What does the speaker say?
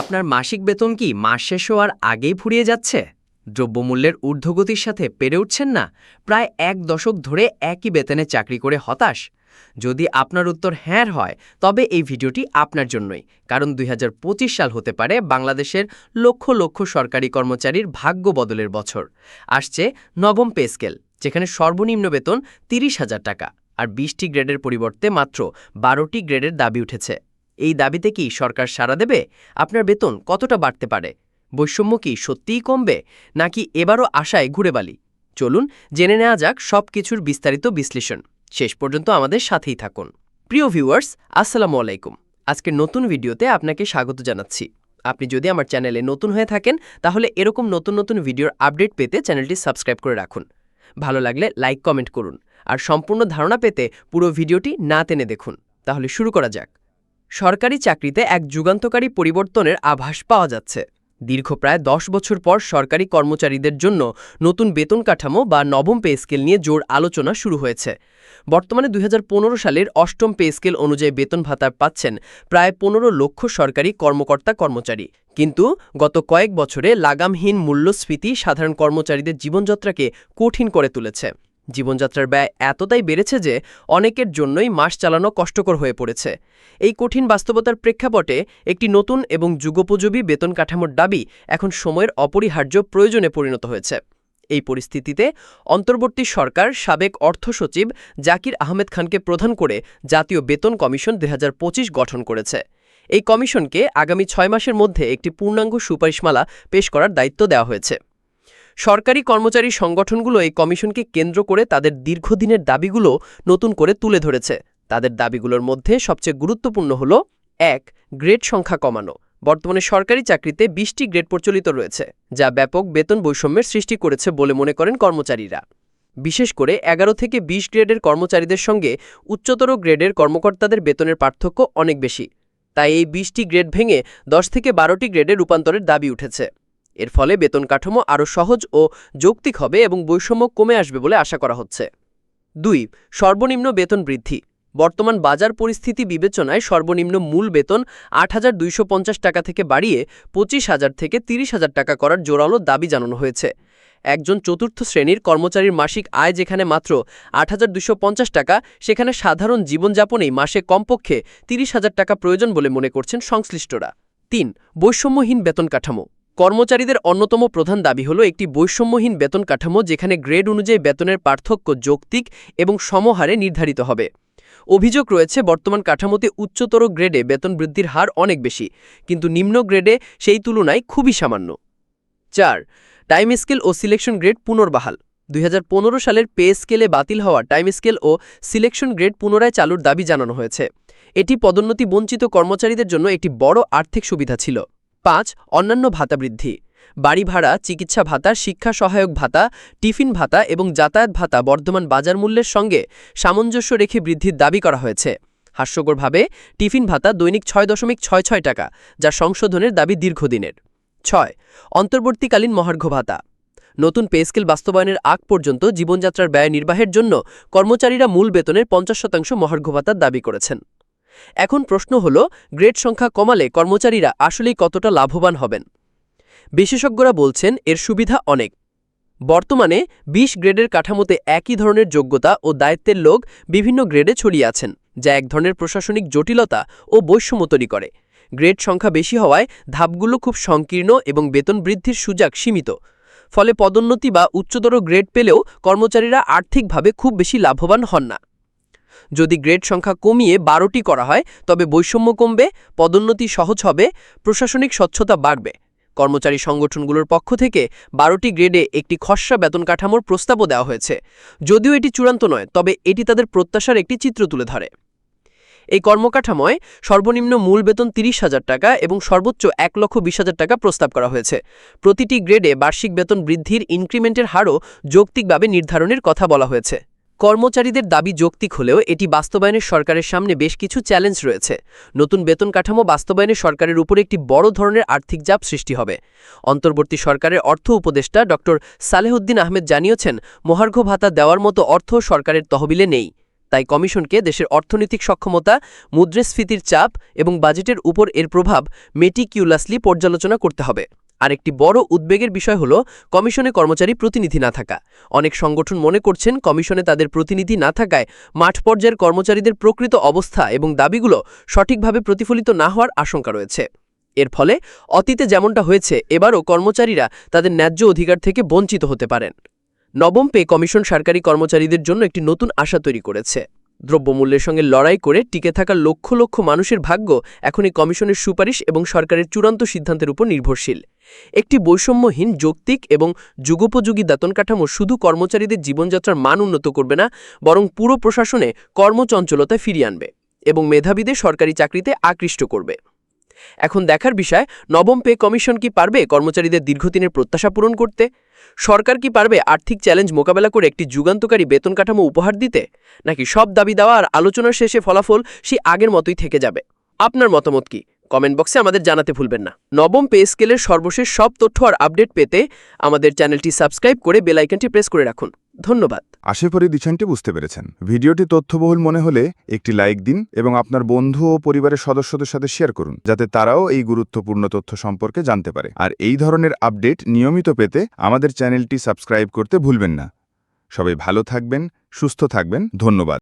আপনার মাসিক বেতন কি মাস শেষ হওয়ার আগেই ফুরিয়ে যাচ্ছে? দ্রব্যমূল্যের ঊর্ধ্বগতির সাথে পেরে উঠছেন না, প্রায় এক দশক ধরে একই বেতনে চাকরি করে হতাশ। যদি আপনার উত্তর হ্যাঁ হয়, তবে এই ভিডিওটি আপনার জন্যই, কারণ দুই হাজার পঁচিশ সাল হতে পারে বাংলাদেশের লক্ষ লক্ষ সরকারি কর্মচারীর ভাগ্য বদলের বছর। আসছে নবম পে স্কেল, যেখানে সর্বনিম্ন বেতন তিরিশ হাজার টাকা, আর বিশটি গ্রেডের পরিবর্তে মাত্র বারোটি গ্রেডের দাবি উঠেছে। এই দাবিতে কি সরকার সাড়া দেবে? আপনার বেতন কতটা বাড়তে পারে? বৈষম্য কি সত্যিই কমবে? নাকি এবারও আশায় ঘুরে বালি? চলুন জেনে নেওয়া যাক সব কিছুর বিস্তারিত বিশ্লেষণ। শেষ পর্যন্ত আমাদের সাথেই থাকুন। প্রিয় ভিউয়ার্স, আসসালামু আলাইকুম। আজকের নতুন ভিডিওতে আপনাকে স্বাগত জানাচ্ছি। আপনি যদি আমার চ্যানেলে নতুন হয়ে থাকেন, তাহলে এরকম নতুন নতুন ভিডিওর আপডেট পেতে চ্যানেলটি সাবস্ক্রাইব করে রাখুন। ভালো লাগলে লাইক, কমেন্ট করুন। আর সম্পূর্ণ ধারণা পেতে পুরো ভিডিওটি না টেনে দেখুন। তাহলে শুরু করা যাক। সরকারি চাকরিতে এক যুগান্তকারী পরিবর্তনের আভাস পাওয়া যাচ্ছে। দীর্ঘ প্রায় দশ বছর পর সরকারি কর্মচারীদের জন্য নতুন বেতন কাঠামো বা নবম পে স্কেল নিয়ে জোর আলোচনা শুরু হয়েছে। বর্তমানে দুই হাজার পনেরো সালের অষ্টম পে স্কেল অনুযায়ী বেতন ভাতা পাচ্ছেন প্রায় পনেরো লক্ষ সরকারি কর্মকর্তা কর্মচারী। কিন্তু গত কয়েক বছরে লাগামহীন মূল্যস্ফীতি সাধারণ কর্মচারীদের জীবনযাত্রাকে কঠিন করে তুলেছে। জীবনযাত্রার ব্যয় এতটাই বেড়েছে যে অনেকের জন্যই মাস চালানো কষ্টকর হয়ে পড়েছে। এই কঠিন বাস্তবতার প্রেক্ষাপটে একটি নতুন এবং যুগোপযোগী বেতন কাঠামোর দাবি এখন সময়ের অপরিহার্য প্রয়োজনে পরিণত হয়েছে। এই পরিস্থিতিতে অন্তর্বর্তী সরকার, সাবেক অর্থ সচিব জাকির আহমেদ খানকে প্রধান করে জাতীয় বেতন কমিশন দু হাজার পঁচিশ গঠন করেছে। এই কমিশনকে আগামী ছয় মাসের মধ্যে একটি পূর্ণাঙ্গ সুপারিশমালা পেশ করার দায়িত্ব দেওয়া হয়েছে। সরকারি কর্মচারী সংগঠনগুলো এই কমিশনকে কেন্দ্র করে তাদের দীর্ঘদিনের দাবিগুলো নতুন করে তুলে ধরেছে। তাদের দাবিগুলোর মধ্যে সবচেয়ে গুরুত্বপূর্ণ হল, এক, গ্রেড সংখ্যা কমানো। বর্তমানে সরকারি চাকরিতে বিশটি গ্রেড প্রচলিত রয়েছে, যা ব্যাপক বেতন বৈষম্যের সৃষ্টি করেছে বলে মনে করেন কর্মচারীরা। বিশেষ করে এগারো থেকে ২০ গ্রেডের কর্মচারীদের সঙ্গে উচ্চতর গ্রেডের কর্মকর্তাদের বেতনের পার্থক্য অনেক বেশি। তাই এই বিশটি গ্রেড ভেঙে দশ থেকে বারোটি গ্রেডে রূপান্তরের দাবি উঠেছে। এর ফলে বেতন কাঠামো আরও সহজ ও যৌক্তিক হবে এবং বৈষম্য কমে আসবে বলে আশা করা হচ্ছে। দুই, সর্বনিম্ন বেতন বৃদ্ধি। বর্তমান বাজার পরিস্থিতি বিবেচনায় সর্বনিম্ন মূল বেতন আট হাজার দুইশো পঞ্চাশ টাকা থেকে বাড়িয়ে পঁচিশ হাজার থেকে তিরিশ হাজার টাকা করার জোরালো দাবি জানানো হয়েছে। একজন চতুর্থ শ্রেণির কর্মচারীর মাসিক আয় যেখানে মাত্র আট টাকা, সেখানে সাধারণ জীবনযাপনেই মাসে কমপক্ষে তিরিশ হাজার টাকা প্রয়োজন বলে মনে করছেন সংশ্লিষ্টরা। তিন, বৈষম্যহীন বেতন কাঠামো। কর্মচারীদের অন্যতম প্রধান দাবি হল একটি বৈষম্যহীন বেতন কাঠামো যেখানে গ্রেড অনুযায়ী বেতনের পার্থক্য যৌক্তিক এবং সমহারে নির্ধারিত হবে। অভিযোগ রয়েছে, বর্তমান কাঠামোতে উচ্চতর গ্রেডে বেতন বৃদ্ধির হার অনেক বেশি, কিন্তু নিম্ন গ্রেডে সেই তুলনায় খুবই সামান্য। চার, টাইম স্কেল ও সিলেকশন গ্রেড পুনর্বাহাল। দুই হাজার পনেরো সালের পে স্কেলে বাতিল হওয়া টাইম স্কেল ও সিলেকশন গ্রেড পুনরায় চালুর দাবি জানানো হয়েছে। এটি পদোন্নতি বঞ্চিত কর্মচারীদের জন্য একটি বড় আর্থিক সুবিধা ছিল। পাঁচ, অন্যান্য ভাতা বৃদ্ধি। বাড়ি ভাড়া, চিকিৎসা ভাতা, শিক্ষা সহায়ক ভাতা, টিফিন ভাতা এবং যাতায়াত ভাতা বর্ধমান বাজার মূল্যের সঙ্গে সামঞ্জস্য রেখে বৃদ্ধির দাবি করা হয়েছে। হাস্যকরভাবে, টিফিন ভাতা দৈনিক ছয় দশমিক ছয় ছয় টাকা, যা সংশোধনের দাবি দীর্ঘদিনের। ছয়, অন্তর্বর্তীকালীন মহার্ঘ ভাতা। নতুন পে স্কেল বাস্তবায়নের আগ পর্যন্ত জীবনযাত্রার ব্যয় নির্বাহের জন্য কর্মচারীরা মূল বেতনের পঞ্চাশ শতাংশ মহার্ঘ ভাতার দাবি করেছেন। এখন প্রশ্ন হল, গ্রেড সংখ্যা কমালে কর্মচারীরা আসলেই কতটা লাভবান হবেন? বিশেষজ্ঞরা বলছেন, এর সুবিধা অনেক। বর্তমানে ২০ গ্রেডের কাঠামোতে একই ধরনের যোগ্যতা ও দায়িত্বের লোক বিভিন্ন গ্রেডে ছড়িয়ে আছেন, যা এক ধরনের প্রশাসনিক জটিলতা ও বৈষম্য তৈরি করে। গ্রেড সংখ্যা বেশি হওয়ায় ধাপগুলো খুব সংকীর্ণ এবং বেতন বৃদ্ধির সুযোগ সীমিত। ফলে পদোন্নতি বা উচ্চতর গ্রেড পেলেও কর্মচারীরা আর্থিকভাবে খুব বেশি লাভবান হন না। যদি গ্রেড সংখ্যা কমিয়ে বারোটি করা হয়, তবে বৈষম্য কমবে, পদোন্নতি সহজ হবে, প্রশাসনিক স্বচ্ছতা বাড়বে। কর্মচারী সংগঠনগুলোর পক্ষ থেকে বারোটি গ্রেডে একটি খসড়া বেতন কাঠামোর প্রস্তাবও দেওয়া হয়েছে। যদিও এটি চূড়ান্ত নয়, তবে এটি তাদের প্রত্যাশার একটি চিত্র তুলে ধরে। এই কর্মকাঠামোয় সর্বনিম্ন মূল বেতন তিরিশ হাজার টাকা এবং সর্বোচ্চ এক লক্ষ বিশ হাজার টাকা প্রস্তাব করা হয়েছে। প্রতিটি গ্রেডে বার্ষিক বেতন বৃদ্ধির ইনক্রিমেন্টের হারও যৌক্তিকভাবে নির্ধারণের কথা বলা হয়েছে। কর্মচারীদের দাবি যৌক্তিক হলেও এটি বাস্তবায়নের সরকারের সামনে বেশ কিছু চ্যালেঞ্জ রয়েছে। নতুন বেতন কাঠামো বাস্তবায়নে সরকারের উপর একটি বড় ধরনের আর্থিক চাপ সৃষ্টি হবে। অন্তর্বর্তী সরকারের অর্থ উপদেষ্টা ড. সালেহুদ্দিন আহমেদ জানিয়েছেন, মহার্ঘ ভাতা দেওয়ার মতো অর্থ সরকারের তহবিলে নেই। তাই কমিশনকে দেশের অর্থনৈতিক সক্ষমতা, মুদ্রাস্ফীতির চাপ এবং বাজেটের উপর এর প্রভাব মেটিকিউলাসলি পর্যালোচনা করতে হবে। আরেকটি বড় উদ্বেগের বিষয় হল কমিশনে কর্মচারী প্রতিনিধি না থাকা। অনেক সংগঠন মনে করছেন কমিশনে তাদের প্রতিনিধি না থাকায় মাঠ পর্যায়ের কর্মচারীদের প্রকৃত অবস্থা এবং দাবিগুলো সঠিকভাবে প্রতিফলিত না হওয়ার আশঙ্কা রয়েছে। এর ফলে অতীতে যেমনটা হয়েছে, এবারও কর্মচারীরা তাদের ন্যায্য অধিকার থেকে বঞ্চিত হতে পারেন। নবম পে কমিশন সরকারি কর্মচারীদের জন্য একটি নতুন আশা তৈরি করেছে। দ্রব্যমূল্যের সঙ্গে লড়াই করে টিকে থাকা লক্ষ লক্ষ মানুষের ভাগ্য এখন এই কমিশনের সুপারিশ এবং সরকারের চূড়ান্ত সিদ্ধান্তের উপর নির্ভরশীল। একটি বৈষম্যহীন, যৌক্তিক এবং যুগোপযোগী দাতন কাঠামো শুধু কর্মচারীদের জীবনযাত্রার মান উন্নত করবে না, বরং পুরো প্রশাসনে কর্মচঞ্চলতা ফিরিয়ে আনবে এবং মেধাবীদের সরকারি চাকরিতে আকৃষ্ট করবে। এখন দেখার বিষয়, নবম পে কমিশন কি পারবে কর্মচারীদের দীর্ঘদিনের প্রত্যাশা পূরণ করতে? সরকার কি পারবে আর্থিক চ্যালেঞ্জ মোকাবেলা করে একটি যুগান্তকারী বেতন কাঠামো উপহার দিতে? নাকি সব দাবি দেওয়া আর আলোচনার শেষে ফলাফল সে আগের মতোই থেকে যাবে? আপনার মতামত কি? কমেন্ট বক্সে আমাদের জানাতে ভুলবেন না। নবম পে স্কেলের সর্বশেষ সব তথ্য আর আপডেট পেতে আমাদের চ্যানেলটি সাবস্ক্রাইব করে বেল আইকনটি প্রেস করে রাখুন। ধন্যবাদ। আশা করি দিশানটি বুঝতে পেরেছেন। ভিডিওটি তথ্যবহুল মনে হলে একটি লাইক দিন এবং আপনার বন্ধু ও পরিবারের সদস্যদের সাথে শেয়ার করুন, যাতে তারাও এই গুরুত্বপূর্ণ তথ্য সম্পর্কে জানতে পারে। আর এই ধরনের আপডেট নিয়মিত পেতে আমাদের চ্যানেলটি সাবস্ক্রাইব করতে ভুলবেন না। সবাই ভালো থাকবেন, সুস্থ থাকবেন। ধন্যবাদ।